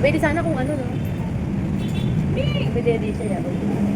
Pwede sana kung ano, no? Pwede din siya. Pwede.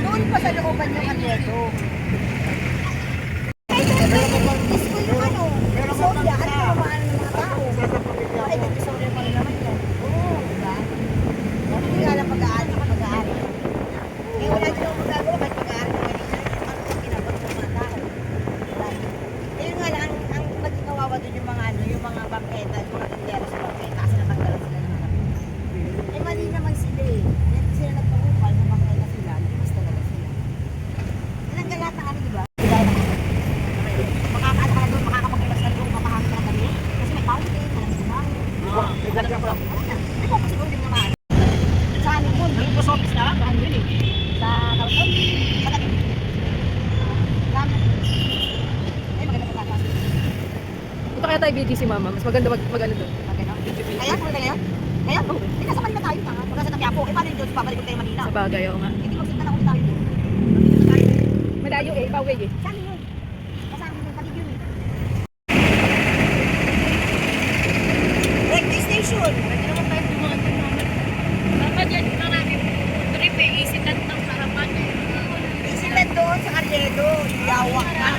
pasalooban yung ano ito. Ay, Ito kaya tayo video si mama. Mas maganda mag, mag ano doon. Okay, no? Kaya, kung kaya? Kaya? Oh. Eh, nasa Manila tayo na. Kung nasa Tapiapo, eh, paano yung Diyos babalik ko tayo Manila? Sa bagay, oo nga. Hindi, magsinta na kung tayo doon. Malayo eh, pauwi eh. Saan Hawak na.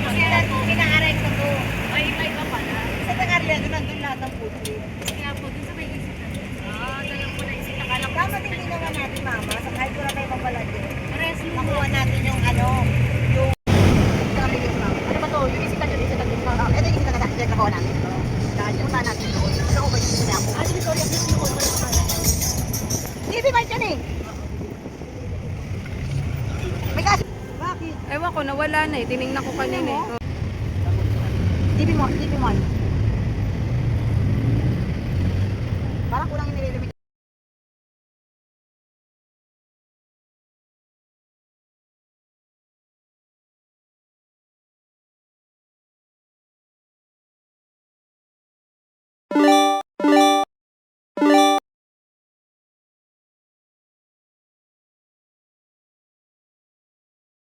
Kasi lahat po pinaaray ko po. Ay, may ka pala. Sa tangarya ko nandun lahat ang puti. Kaya po, dun sa may isip na. Ah, talagang po na isip. Akala ko. Dapat hindi naman natin, mama. Sa kahit wala kayo mapalagyan. Nakuha natin yung ano. ko, nawala na eh. Tinignan ko kanina eh. Tipin mo, tipin mo. Parang kulang yung nililimit.